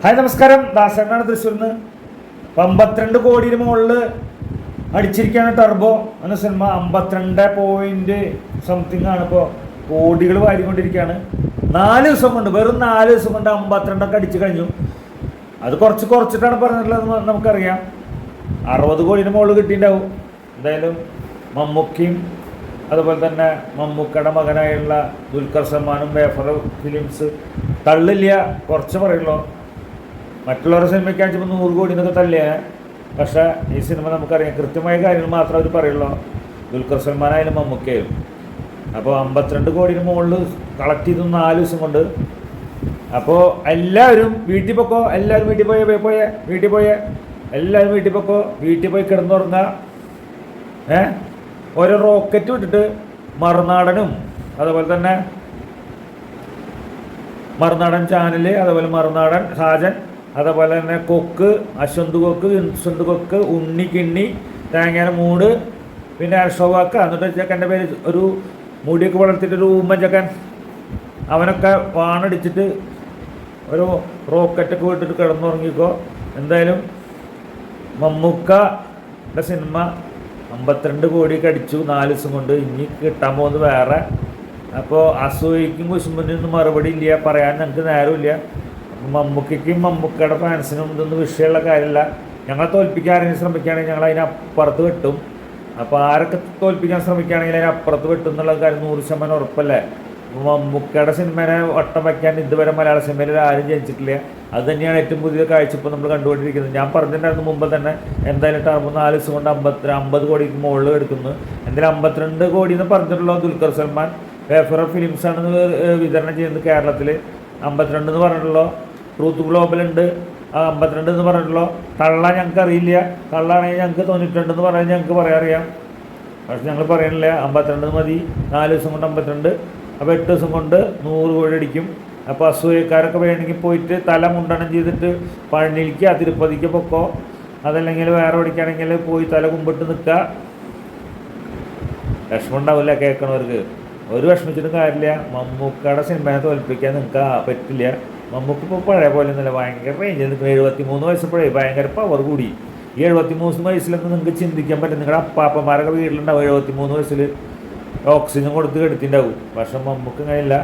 Hi നമസ്കാരം. ദാസനാണ് തൃശ്ശൂരിൽ നിന്ന് അമ്പത്തിരണ്ട് കോടിയുടെ മുകളിൽ അടിച്ചിരിക്കുകയാണ് ടർബോ എന്ന സിനിമ. അമ്പത്തിരണ്ട് പോയിന്റ് സംതിങ് ആണ് ഇപ്പോൾ കോടികൾ വാരിക്കൊണ്ടിരിക്കുകയാണ്. നാല് ദിവസം കൊണ്ട് വെറും നാല് ദിവസം കൊണ്ട് അമ്പത്തിരണ്ടൊക്കെ അടിച്ചു കഴിഞ്ഞു. അത് കുറച്ച് കുറച്ചിട്ടാണ് പറഞ്ഞിട്ടുള്ളത് നമുക്കറിയാം. അറുപത് കോടിയുടെ മുകളിൽ കിട്ടിയിട്ടുണ്ടാവും. എന്തായാലും മമ്മൂക്കിയും അതുപോലെ തന്നെ മമ്മൂക്കയുടെ മകനായുള്ള ദുൽഖർ സൽമാനും വേഫർ ഫിലിംസ് തള്ളില്ല. കുറച്ച് പറയുള്ളൂ. മറ്റുള്ളവരുടെ സിനിമയ്ക്ക് അഞ്ചപ്പോൾ നൂറ് കോടി എന്നൊക്കെ തള്ളിയേ. പക്ഷേ ഈ സിനിമ നമുക്കറിയാം കൃത്യമായ കാര്യങ്ങൾ മാത്രമേ അവർ പറയുള്ളൂ. ദുൽഖർ സൽമാനായാലും മമ്മൂക്കയായാലും. അപ്പോൾ അമ്പത്തിരണ്ട് കോടിന് മുകളിൽ കളക്ട് ചെയ്തു നാല് ദിവസം കൊണ്ട് അപ്പോൾ എല്ലാവരും വീട്ടിൽ പൊക്കോ എല്ലാവരും വീട്ടിൽ പോയേ പോയി വീട്ടിൽ പോയേ? എല്ലാവരും വീട്ടിൽ പൊക്കോ വീട്ടിൽ പോയി കിടന്നുറങ്ങുക ഏ? ഓരോ റോക്കറ്റ് വിട്ടിട്ട് മറുനാടനും അതുപോലെ തന്നെ മറുനാടൻ ചാനൽ അതുപോലെ മറുനാടൻ സാജൻ അതുപോലെ തന്നെ കൊക്ക് അശ്വന്ത് കൊക്ക് ഇൻസന്ത് കൊക്ക് ഉണ്ണി കിണ്ണി തേങ്ങേനെ മൂട് പിന്നെ അശോകാക്ക എന്നിട്ട് ചെക്കന്റെ പേര് ഒരു മുടിയൊക്കെ വളർത്തിയിട്ട് ഒരു ഉമ്മൻ ചെക്കൻ. അവനൊക്കെ വാണടിച്ചിട്ട് ഒരു റോക്കറ്റൊക്കെ വിട്ടിട്ട് കിടന്നുറങ്ങിക്കോ. എന്തായാലും മമ്മൂക്കയുടെ സിനിമ അമ്പത്തിരണ്ട് കോടിയൊക്കെ അടിച്ചു നാല് ദിവസം കൊണ്ട്. ഇനി കിട്ടാൻ പോകുന്നത് വേറെ. അപ്പോൾ അസൂയക്കും കുശുമ്പിനും മറുപടി ഇല്ല. പറയാൻ ഞങ്ങൾക്ക് നേരമില്ല. മമ്മൂക്കയ്ക്കും മമ്മൂക്കയുടെ ഫാൻസിനും ഇതൊന്നും വിഷയമുള്ള കാര്യമില്ല. ഞങ്ങളെ തോൽപ്പിക്കാൻ ആരെങ്കിലും ശ്രമിക്കുകയാണെങ്കിൽ ഞങ്ങൾ അതിനപ്പുറത്ത് വെട്ടും. അപ്പോൾ ആരൊക്കെ തോൽപ്പിക്കാൻ ശ്രമിക്കുകയാണെങ്കിൽ അതിനപ്പുറത്ത് വെട്ടും എന്നുള്ള കാര്യം നൂറ് ശതമാനം ഉറപ്പല്ലേ? മമ്മൂക്കയുടെ സിനിമേനെ വട്ടം വയ്ക്കാൻ ഇതുവരെ മലയാള സിനിമയിൽ ആരും ജനിച്ചിട്ടില്ല അത് തന്നെയാണ് ഏറ്റവും പുതിയ കാഴ്ച ഇപ്പോൾ നമ്മൾ കണ്ടുകൊണ്ടിരിക്കുന്നത്. ഞാൻ പറഞ്ഞിട്ടുണ്ടായിരുന്നു മുമ്പ് തന്നെ എന്തായാലും ടർബ് നാല് ദിവസം കൊണ്ട് അമ്പത്തി അമ്പത് കോടിക്ക് മുകളിൽ എടുക്കുന്നു. എന്തായാലും അമ്പത്തിരണ്ട് കോടി എന്ന് പറഞ്ഞിട്ടുള്ള ദുൽഖർ സൽമാൻ ഫിലിംസ് ഫിലിംസാണ് വിതരണം ചെയ്യുന്നത് കേരളത്തിൽ അമ്പത്തിരണ്ട് എന്ന് പറഞ്ഞിട്ടുള്ളൂ? ട്രൂത്ത് ഗ്ലോബലുണ്ട് അമ്പത്തിരണ്ട് എന്ന് പറഞ്ഞിട്ടുള്ളൂ? കള്ള ഞങ്ങൾക്ക് അറിയില്ല കള്ളാണെങ്കിൽ ഞങ്ങൾക്ക് തൊണ്ണൂറ്റിരണ്ട് എന്ന് പറഞ്ഞാൽ ഞങ്ങൾക്ക് പറയാൻ അറിയാം. പക്ഷെ ഞങ്ങൾ പറയണില്ല അമ്പത്തിരണ്ട് മതി. നാല് ദിവസം കൊണ്ട് അമ്പത്തിരണ്ട്. അപ്പോൾ എട്ട് ദിവസം കൊണ്ട് നൂറ് കോടി അടിക്കും. അപ്പോൾ അസൂയക്കാരൊക്കെ വേണമെങ്കിൽ പോയിട്ട് തല മുണ്ടണം ചെയ്തിട്ട് പഴനിയിലേക്ക് തിരുപ്പതിക്ക് പൊക്കോ? അതല്ലെങ്കിൽ വേറെ പഠിക്കുകയാണെങ്കിൽ പോയി തല കുമ്പിട്ട് നിൽക്കുക. വിഷമം ഉണ്ടാവില്ല കേൾക്കണവർക്ക്. ഒരു വിഷമിച്ചിട്ടും കാര്യമില്ല. മമ്മൂക്കയുടെ സിനിമയെ തോൽപ്പിക്കാൻ നിങ്ങൾക്ക് പറ്റില്ല. മമ്മൂക്ക് ഇപ്പോൾ പഴയ പോലെ ഒന്നുമില്ല. ഭയങ്കര റേഞ്ച് നിൽക്കുന്നത് എഴുപത്തി മൂന്ന് വയസ്സപ്പോഴേ ഭയങ്കര പവർ കൂടി. എഴുപത്തി മൂന്ന് വയസ്സിലൊന്നും നിങ്ങൾക്ക് ചിന്തിക്കാൻ പറ്റും നിങ്ങളുടെ അപ്പാപ്പന്മാരൊക്കെ വീട്ടിലുണ്ടാവും എഴുപത്തി മൂന്ന് വയസ്സിൽ ഓക്സിജൻ കൊടുത്ത് കെടുത്തിണ്ടാവും. പക്ഷെ മമ്മൂക്ക് അങ്ങനെയില്ല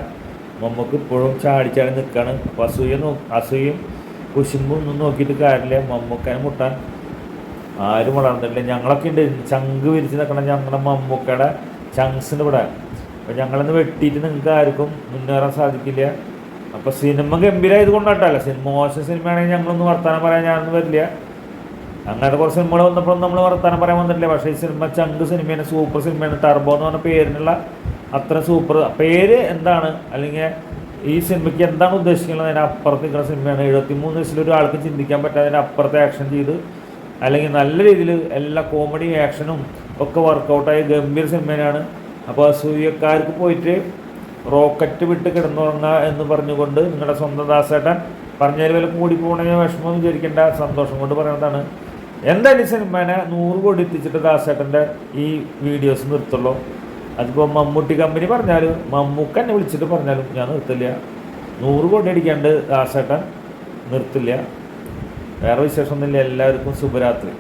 മമ്മൂക്ക് ഇപ്പോഴും ചാടിച്ചാടി നിൽക്കുകയാണ് അപ്പോൾ അസൂയ നോ അസൂയും കുശുമ്പും ഒന്നും നോക്കിയിട്ട് കാര്യമില്ല. മമ്മൂക്കനെ മുട്ടാൻ ആരും വളർന്നിട്ടില്ല. ഞങ്ങളൊക്കെ ഉണ്ട്. ചങ്ക് വിരിച്ച് നിൽക്കണം ഞങ്ങളുടെ മമ്മൂക്കയുടെ ചങ്സിന്റെ ഇവിടെ. അപ്പോൾ ഞങ്ങളൊന്ന് വെട്ടിയിട്ട് നിങ്ങൾക്ക് ആർക്കും മുന്നേറാൻ സാധിക്കില്ല. അപ്പോൾ സിനിമ ഗംഭീരമായത് കൊണ്ടാട്ടല്ല സിനിമ മോശം സിനിമയാണെങ്കിൽ ഞങ്ങളൊന്നും വർത്തമാനം പറയാൻ ഞാനൊന്നും വരില്ല. അങ്ങനത്തെ കുറച്ച് സിനിമകൾ വന്നപ്പോഴും നമ്മൾ വർത്തമാനം പറയാൻ വന്നിട്ടില്ല. പക്ഷേ ഈ സിനിമ ചങ്ക് സിനിമയാണ് സൂപ്പർ സിനിമയാണ് ടർബോ എന്ന് പറഞ്ഞ പേരിനുള്ള അത്ര സൂപ്പർ പേര് എന്താണ്? അല്ലെങ്കിൽ ഈ സിനിമയ്ക്ക് എന്താണ് ഉദ്ദേശിക്കുന്നത്? അതിന് അപ്പുറത്ത് നിൽക്കുന്ന സിനിമയാണ്. എഴുപത്തി മൂന്ന് വയസ്സിൽ ഒരാൾക്ക് ചിന്തിക്കാൻ പറ്റാതെ അപ്പുറത്തെ ആക്ഷൻ ചെയ്ത് അല്ലെങ്കിൽ നല്ല രീതിയിൽ എല്ലാ കോമഡി ആക്ഷനും ഒക്കെ വർക്കൗട്ടായ ഗംഭീര സിനിമയാണ്. അപ്പോൾ അസൂയക്കാർക്ക് പോയിട്ട് റോക്കറ്റ് വിട്ട് കിടന്നുറങ്ങുക എന്ന് പറഞ്ഞുകൊണ്ട് നിങ്ങളുടെ സ്വന്തം ദാസേട്ടൻ പറഞ്ഞതിൽ വില കൂടി പോകണമെങ്കിൽ വിഷമം വിചാരിക്കേണ്ട സന്തോഷം കൊണ്ട് പറയുന്നതാണ്. എന്തായാലും സിനിമേനെ നൂറ് കോടി എത്തിച്ചിട്ട് ദാസേട്ടന്റെ ഈ വീഡിയോസ് നിർത്തുള്ളൂ. അതിപ്പോൾ മമ്മൂട്ടി കമ്പനി പറഞ്ഞാലും മമ്മൂക്ക എന്നെ വിളിച്ചിട്ട് പറഞ്ഞാലും ഞാൻ നിർത്തില്ല. നൂറ് കോടി അടിക്കാണ്ട് ദാസേട്ടൻ നിർത്തില്ല. വേറെ വിശേഷമൊന്നുമില്ല. എല്ലാവർക്കും ശുഭരാത്രി.